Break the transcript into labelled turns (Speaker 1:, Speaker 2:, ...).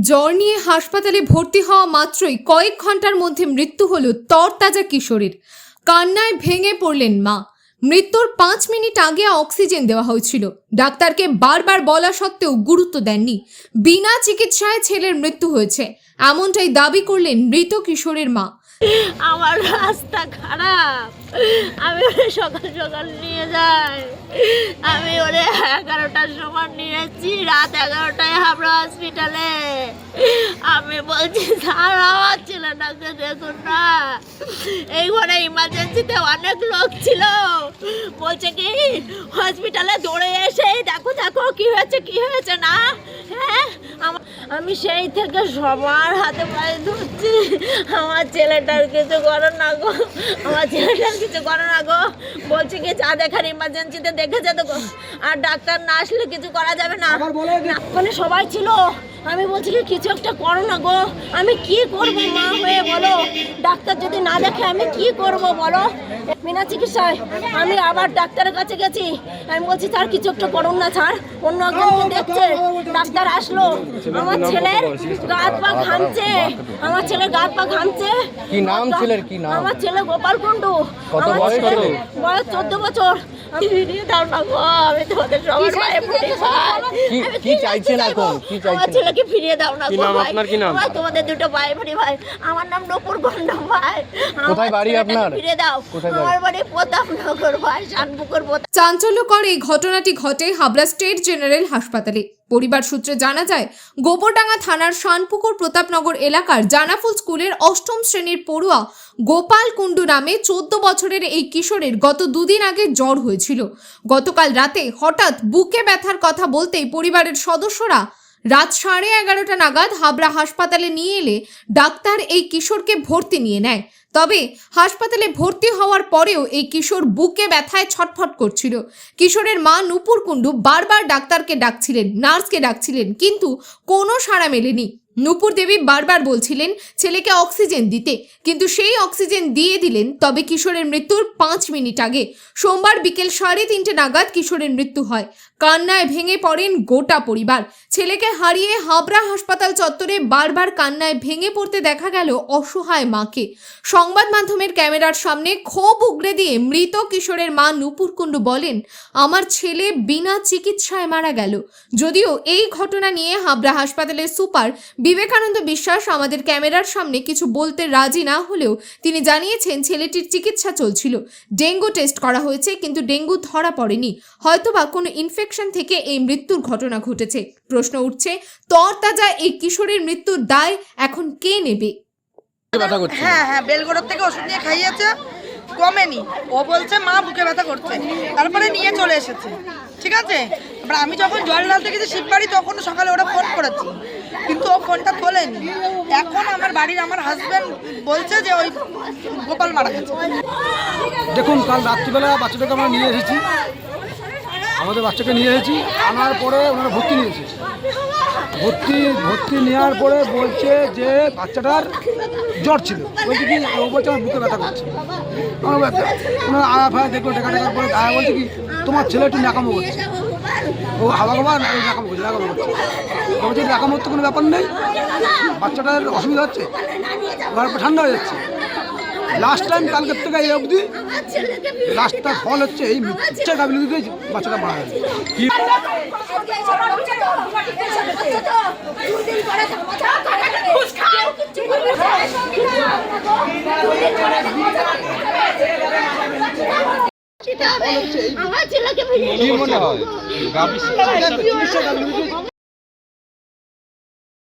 Speaker 1: জ্বর নিয়ে হাসপাতালে ভর্তি হওয়া মাত্রই কয়েক ঘণ্টার মধ্যে মৃত্যু হল তরতাজা কিশোরীর। কান্নায় ভেঙে পড়লেন মা। মৃত্যুর পাঁচ মিনিট আগে অক্সিজেন দেওয়া হয়েছিল। ডাক্তারকে বারবার বলা সত্ত্বেও গুরুত্ব দেননি। বিনা চিকিৎসায় ছেলের মৃত্যু হয়েছে। এমনটাই দাবি করলেন মৃত কিশোরের মা।
Speaker 2: আমার রাস্তা খারাপ। আমি ওরে সকাল সকাল নিয়ে যাই। আমি ওরে এগারোটার সময় নিয়েছি, রাত এগারোটায় হাবড়া হসপিটালে আমি বলছি, স্যার, আমার ছেলেটাকে দেখুন না। এই ঘরে ইমার্জেন্সিতে অনেক লোক ছিল। বলছে কি হসপিটালে দৌড়ে এসে দেখো দেখো কি হয়েছে কি হয়েছে না? হ্যাঁ আমি সেই থেকে সবার হাতে পায়ে ধরছি। আমার ছেলেটার কিছু করো না গো। আমার ছেলেটার কিছু করো না গো। বলছি কি যা দেখার ইমার্জেন্সিতে দেখে তো গো। আর ডাক্তার না আসলে কিছু করা যাবে না। না, ওখানে সবাই ছিল। আমি বলছি কি কিছু একটা করো না গো। আমি কি করব মা হয়ে বলো। ডাক্তার যদি না দেখে আমি কি করব বলো? বিনা চিকিৎসায় আমি আবার ডাক্তারের কাছে গেছি। আমি বলছি স্যার কিছু একটা করুন না স্যার। অন্য একজন দেখছে? ডাক্তার আসলো। আমার ছেলের গা হাত পা ঘামছে। আমার ছেলের গা হাত পা ঘামছে।
Speaker 3: কি নাম ছেলের, কি নাম?
Speaker 2: আমার ছেলে গোপাল কুন্ডু
Speaker 3: কত
Speaker 2: আমার
Speaker 3: বয়স কত?
Speaker 2: বয়স চোদ্দ বছর। আমি ফিরিয়ে দাও না গো আমি তোমাদের সবার পায়ে পড়ি ভাই।
Speaker 3: কি- চাইছেন
Speaker 2: না
Speaker 3: এখন?
Speaker 2: গো।
Speaker 3: কি
Speaker 2: আমার ছেলেকে ফিরিয়ে দাও না গো ভাই।
Speaker 4: আপনার? কি নাম?
Speaker 2: ভাই, তোমাদের দুটো পায়ে পড়ি ভাই। আমার নাম নপুর গন্ড। ভাই
Speaker 3: কোথায় বাড়ি আপনার?
Speaker 2: ফিরিয়ে দাও। আমার বাড়ি প্রতাপনগর ভাই শানপুকুর প্রতাপ
Speaker 1: চাঞ্চল্যকর এই ঘটনাটি ঘটে হাবড়া স্টেট জেনারেল হাসপাতালে। পরিবার সূত্রে জানা যায় গোবরডাঙ্গা থানার শানপুকুর প্রতাপনগর এলাকার জানাফুল স্কুলের অষ্টম শ্রেণির পড়ুয়া গোপাল কুণ্ডু নামে চোদ্দ বছরের এই কিশোরের গত দুদিন আগে জ্বর হয়েছিল। গতকাল রাতে হঠাৎ বুকে ব্যথার কথা বলতেই পরিবারের সদস্যরা রাত সাড়ে এগারোটা নাগাদ হাবড়া হাসপাতালে নিয়ে এলে ডাক্তার এই কিশোরকে ভর্তি নিয়ে নেয়। তবে হাসপাতালে ভর্তি হওয়ার পরেও এই কিশোর বুকে ব্যথায় ছটফট করছিল। কিশোরের মা নুপুর কুণ্ডু বারবার ডাক্তারকে ডাকছিলেন, নার্সকে ডাকছিলেন, কিন্তু কোনো সাড়া মেলেনি। নুপুর দেবী বারবার বলছিলেন, ছেলেকে অক্সিজেন দিতে। কিন্তু সেই অক্সিজেন দিয়ে দিলেন, তবে কিশোরের মৃত্যুর পাঁচ মিনিট আগে। সোমবার বিকেল সাড়ে তিনটে নাগাদ কিশোরের মৃত্যু হয়। কান্নায় ভেঙে পড়েন গোটা পরিবার। ছেলেকে হারিয়ে হাবড়া হাসপাতাল চত্বরে বারবার কান্নায় ভেঙে পড়তে দেখা গেল অসহায় মাকে। সংবাদ মাধ্যমের ক্যামেরার সামনে ক্ষোভ উগড়ে দিয়ে মৃত কিশোরের মা নুপুর কুণ্ডু বলেন, আমার ছেলে বিনা চিকিৎসায় মারা গেল। যদিও এই ঘটনা নিয়ে হাবড়া হাসপাতালের সুপার বিবেকানন্দ বিশ্বাস আমাদের ক্যামেরার সামনে কিছু বলতে রাজি না হলেও তিনি জানিয়েছেন ছেলেটির চিকিৎসা চলছিল। ডেঙ্গু টেস্ট করা হয়েছে কিন্তু ডেঙ্গু ধরা পড়েনি। হয়তোবা কোনো ইনফেকশন থেকে এই মৃত্যুর ঘটনা ঘটেছে। প্রশ্ন উঠছে তরতাজা এই কিশোরের মৃত্যুর দায় এখন কে নেবে?
Speaker 5: হ্যাঁ হ্যাঁ বেলগড়ের থেকে ওষুধ নিয়ে খাইয়েছে কমেনি। ও বলছে মা বুকে ব্যথা করছে। তারপরে নিয়ে চলে এসেছে। ঠিক আছে? এবার আমি যখন জল ঢালতে গেছি শিববাড়ি তখন সকালে ওরা ফোন করেছি। কিন্তু ও ফোনটা তোলেনি। এখন আমার বাড়ির আমার হাজব্যান্ড বলছে যে ওই গোপাল মারা গেছে।
Speaker 6: দেখুন, কাল রাত্রিবেলা বাচ্চাটাকে আমরা নিয়ে এসেছি। আমাদের বাচ্চাকে নিয়ে এসেছি। আনার পরে ওনারা ভর্তি নিয়েছে। ভর্তি ভর্তি নেওয়ার পরে বলছে যে বাচ্চাটার জ্বর ছিল। বলছে কি, ও বলছে আমার বুকে ব্যথা করছে। আমার ব্যথা। ওনারা আয়া ফায়া দেখল, দেখা দেখার পরে আয়া বলছে কি, তোমার ছেলে একটু নাকামো করছে। ও হাওয়া খাবার নাকামো করছে নাকামো করছে ও বলছে নাকামোর তো কোনো ব্যাপার নেই বাচ্চাটার অসুবিধা হচ্ছে গল্প ঠান্ডা হয়ে যাচ্ছে লাস্ট টাইম কালকের থেকে এই অবধি লাস্টটা ফল হচ্ছে এই মিথ্যা গাবিল দিতে বাচ্চাটা মারা গেছে
Speaker 2: আমার ছেলেকে
Speaker 3: কি মনে হয়?